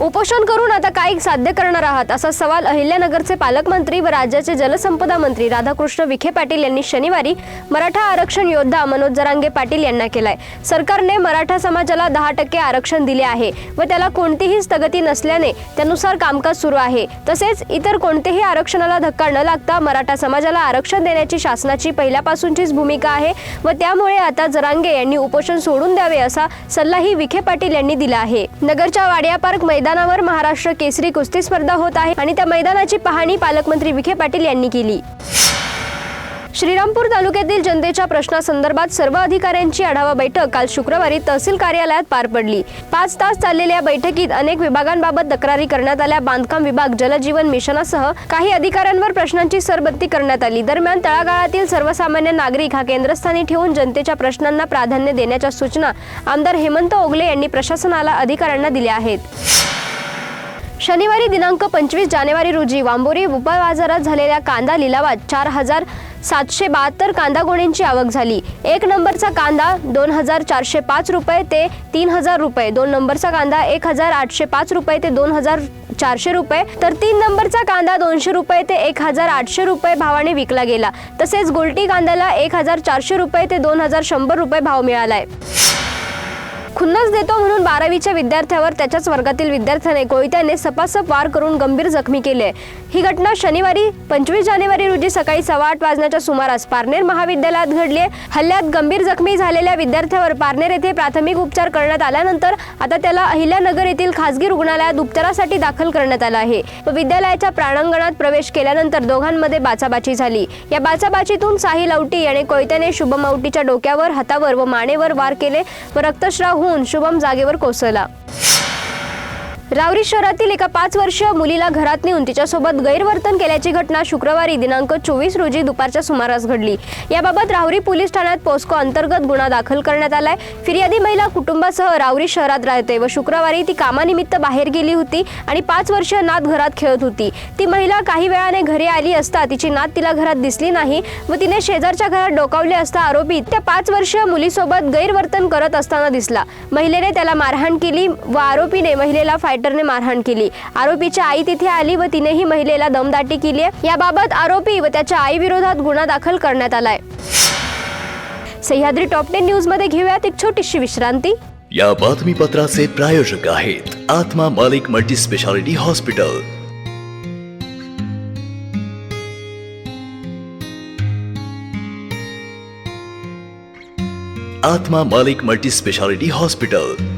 उपोषण करून आता काय साध्य करणार आहात? असा सवाल अहिल्यानगरचे पालकमंत्री व राज्याचे जलसंपदा मंत्री राधाकृष्ण विखे पाटील यांनी शनिवारी मराठा आरक्षण योद्धा मनोज जरांगे पाटील यांना केलाय. सरकारने मराठा समाजाला दहा टक्के आरक्षण दिले आहे व त्याला कोणतीही स्थगिती नसल्याने त्यानुसार कामकाज सुरू आहे. तसेच इतर कोणतेही आरक्षणाला धक्का न लागता मराठा समाजाला आरक्षण देण्याची शासनाची पहिल्यापासूनचीच भूमिका आहे व त्यामुळे आता जरांगे यांनी उपोषण सोडून द्यावे असा सल्लाही विखे पाटील यांनी दिला आहे. नगरच्या वाडिया पार्क मैदानावर महाराष्ट्र केसरी कुस्ती स्पर्धा होत आहे आणि त्या मैदानाची पाहणी पालकमंत्री विखे पाटील यांनी केली. श्रीरामपूर तालुक्यातील जनतेच्या प्रश्नासंदर्भात सर्व अधिकाऱ्यांची आढावा बैठक काल शुक्रवारी तहसील कार्यालयात पार पडली. पाच तास चाललेल्या बैठकीत अनेक विभागांबाबत तक्रारी करण्यात आल्या. बांधकाम विभाग जलजीवन मिशनासह काही अधिकाऱ्यांवर प्रश्नांची सरबत्ती करण्यात आली. दरम्यान तळागाळातील सर्वसामान्य नागरिक हा केंद्रस्थानी ठेवून जनतेच्या प्रश्नांना प्राधान्य देण्याच्या सूचना आमदार हेमंत ओगले यांनी प्रशासनाला अधिकाऱ्यांना दिल्या आहेत. शनिवारी दिनांक पंचवीस जानेवारी रोजी वांबोरी उपा बाजारात झालेल्या कांदा लिलावात चार हजार सातशे बहात्तर कांदा गोण्यांची आवक झाली. एक नंबरचा कांदा दोन हजार चारशे पाच रुपये ते तीन हजार रुपये दोन नंबरचा कांदा एक हजार आठशे पाच रुपये ते दोन हजार चारशे रुपये तर तीन नंबरचा कांदा दोनशे रुपये ते एक हजार आठशे रुपये भावाने विकला गेला. तसेच गोल्टी कांद्याला एक हजार चारशे रुपये ते दोन हजार शंभर रुपये भाव मिळालाय. खुन्नस देतो म्हणून बारावीच्या विद्यार्थ्यावर त्याच्याच वर्गातील विद्यार्थ्याने कोयत्याने सपासप वार करून गंभीर जखमी केले. ही घटना शनिवारी पंचवीस जानेवारी रोजी सकाळी सव्वा आठ वाजण्याच्या सुमारास पारनेर महाविद्यालयात घडली हल्ल्यात गंभीर जखमी झालेल्या विद्यार्थ्यावर पारनेर येथे प्राथमिक उपचार करण्यात आल्यानंतर आता त्याला अहिल्यानगर येथील खासगी रुग्णालयात उपचारासाठी दाखल करण्यात आला आहे. व विद्यालयाच्या प्राणांगणात प्रवेश केल्यानंतर दोघांमध्ये बाचाबाची झाली. या बाचाबाचीतून साहिल औटी याने कोयत्याने शुभम औटीच्या डोक्यावर हातावर व मानेवर वार केले व रक्तस्राव होऊन शुभम जागेवर कोसळला. रावरी शहरातील एका पाच वर्षीय मुलीला घरात नेऊन तिच्यासोबत गैरवर्तन केल्याची घटना शुक्रवारी दिनांक चोवीस रोजी दुपारच्या सुमारास घडली. याबाबत राहुरी पोलीस ठाण्यात पोस्को अंतर्गत गुन्हा दाखल करण्यात आलाय. फिर्यादी महिला कुटुंबासह रावरी शहरात राहते व शुक्रवारी ती कामानिमित्त बाहेर गेली होती आणि पाच वर्षीय नात घरात खेळत होती. ती महिला काही वेळाने घरी आली असता तिची नात तिला घरात दिसली नाही व तिने शेजारच्या घरात डोकावले असता आरोपी त्या पाच वर्षीय मुलीसोबत गैरवर्तन करत असताना दिसला. महिलेने त्याला मारहाण केली व आरोपीने महिलेला फायटरने मारहाण केली. आरोपीची आई तिथे आली व तिनेही महिलेला दमदाटी केली याबाबत आरोपी व त्याच्या आई विरोधात गुन्हा दाखल करण्यात आलाय. सह्याद्री टॉप टेन न्यूजमध्ये घेऊयात एक छोटीशी विश्रांती. या बातमीपत्राचे प्रायोजक आहेत आत्मा मालिक मल्टी स्पेशालिटी हॉस्पिटल. आत्मा मालिक मल्टी स्पेशालिटी हॉस्पिटल.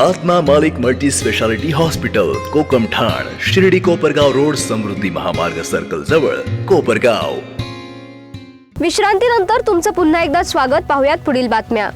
आत्मा मालिक मल्टी स्पेशालिटी हॉस्पिटल कोकम ठाण शिर्डी कोपरगाव रोड समृद्धी महामार्ग सर्कल जवळ कोपरगाव. विश्रांतीनंतर तुमचं पुन्हा एकदा स्वागत. पाहुयात पुढील बातम्या.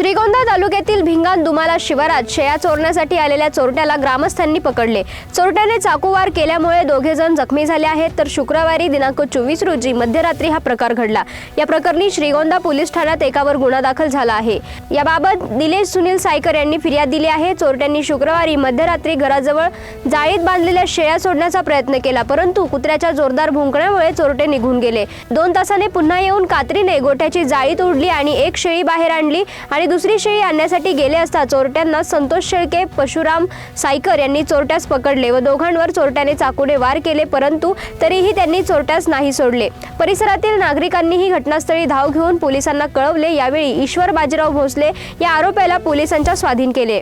श्रीगोंदा तालुक्यातील भिंगान दुमाला शिवारात शेया चोरण्यासाठी आलेल्या चोरट्याला ग्रामस्थांनी पकडले. चोरट्याने चाकूवार केल्यामुळे दोघे जण जखमी झाले आहेत. तर शुक्रवारी दिनांक चोवीस रोजी मध्यरात्री हा प्रकार घडला. या प्रकरणी श्रीगोंदा पोलीस ठाण्यात एकावर गुन्हा दाखल झाला आहे. याबाबत दिलेश सुनील सायकर यांनी फिर्याद दिली आहे. चोरट्यांनी शुक्रवारी मध्यरात्री घराजवळ जाळीत बांधलेल्या शेळ्या सोडण्याचा प्रयत्न केला परंतु कुत्र्याच्या जोरदार भुंकण्यामुळे चोरटे निघून गेले. दोन तासाने पुन्हा येऊन कात्रीने गोठ्याची जाळी तोडली आणि एक शेळी बाहेर आणली आणि दुसरी शेळी आणण्यासाठी गेले असता चोरट्यांना संतोष शेळके परशुराम सायकर यांनी चोरट्यास पकडले व दोघांवर चोरट्याने चाकूने वार केले परंतु तरीही त्यांनी चोरट्यास नाही सोडले. परिसरातील नागरिकांनीही घटनास्थळी धाव घेऊन पोलिसांना कळवले. यावेळी ईश्वर बाजीराव भोसले या आरोप्याला पोलिसांच्या स्वाधीन केले.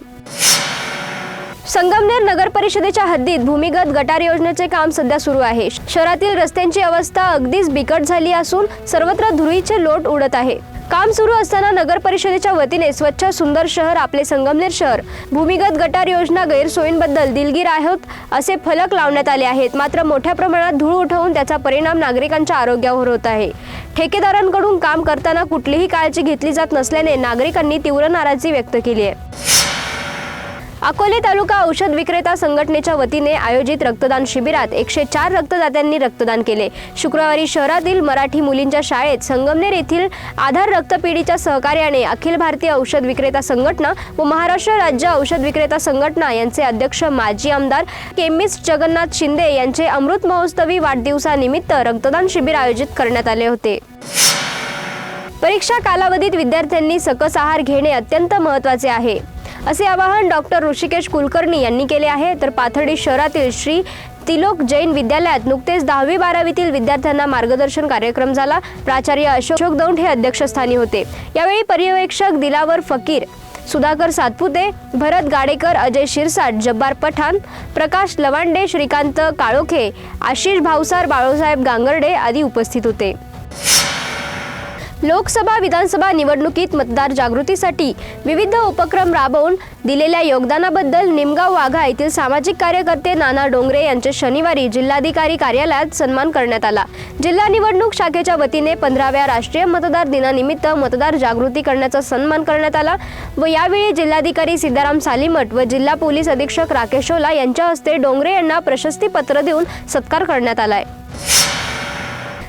संगमनेर नगर परिषदेच्या हद्दीत भूमिगत गटार योजनेचे काम सध्या सुरू आहे. शहरातील रस्त्यांची अवस्था अगदीच बिकट झाली असून सर्वत्र धुळीचे लोट उडत आहे. काम सुरू असताना नगर परिषदेच्या वतीने स्वच्छ सुंदर शहर आपले संगमनेर शहर भूमिगत गटार योजना गैरसोयींबद्दल दिलगीर आहोत असे फलक लावण्यात आले आहेत. मात्र मोठ्या प्रमाणात धूळ उठवून त्याचा परिणाम नागरिकांच्या आरोग्यावर होत आहे. ठेकेदारांकडून काम करताना कुठलीही काळजी घेतली जात नसल्याने नागरिकांनी तीव्र नाराजी व्यक्त केली आहे. अकोले तालुका औषध विक्रेता संघटनेच्या वतीने आयोजित रक्तदान शिबिरात एकशे चार रक्तदात्यांनी रक्तदान केले. शुक्रवारी शहरातील मराठी मुलींच्या शाळेत संगमनेर येथील आधार रक्तपेढीच्या सहकार्याने अखिल भारतीय औषध विक्रेता संघटना व महाराष्ट्र राज्य औषध विक्रेता संघटना यांचे अध्यक्ष माजी आमदार केमिस्ट जगन्नाथ शिंदे यांचे अमृत महोत्सवी वाढदिवसानिमित्त रक्तदान शिबिर आयोजित करण्यात आले होते. परीक्षा कालावधीत विद्यार्थ्यांनी सकस आहार घेणे अत्यंत महत्त्वाचे आहे. असे आवाहन डॉक्टर ऋषिकेश कुलकर्णी यांनी केले आहे. तर पाथर्डी शहरातील श्री तिलोक जैन विद्यालयात नुकतेच दहावी बारावीतील विद्यार्थ्यांना मार्गदर्शन कार्यक्रम झाला. प्राचार्य अशोक दौंड हे अध्यक्षस्थानी होते. यावेळी पर्यवेक्षक दिलावर फकीर सुधाकर सातपुते भरत गाडेकर अजय शिरसाट जब्बार पठाण प्रकाश लवांडे श्रीकांत काळोखे आशिष भावसार बाळोसाहेब गांगर्डे आदी उपस्थित होते. लोकसभा विधानसभा निवडणुकीत मतदार जागृतीसाठी विविध उपक्रम राबवून दिलेल्या योगदानाबद्दल निमगाव वाघा येथील सामाजिक कार्यकर्ते नाना डोंगरे यांचे शनिवारी जिल्हाधिकारी कार्यालयात सन्मान करण्यात आला. जिल्हा निवडणूक शाखेच्या वतीने पंधराव्या राष्ट्रीय मतदार दिनानिमित्त मतदार जागृती करण्याचा सन्मान करण्यात आला व यावेळी जिल्हाधिकारी सीताराम सालीमठ व जिल्हा पोलीस अधीक्षक राकेश ओला यांच्या हस्ते डोंगरे यांना प्रशस्तीपत्र देऊन सत्कार करण्यात आलाय.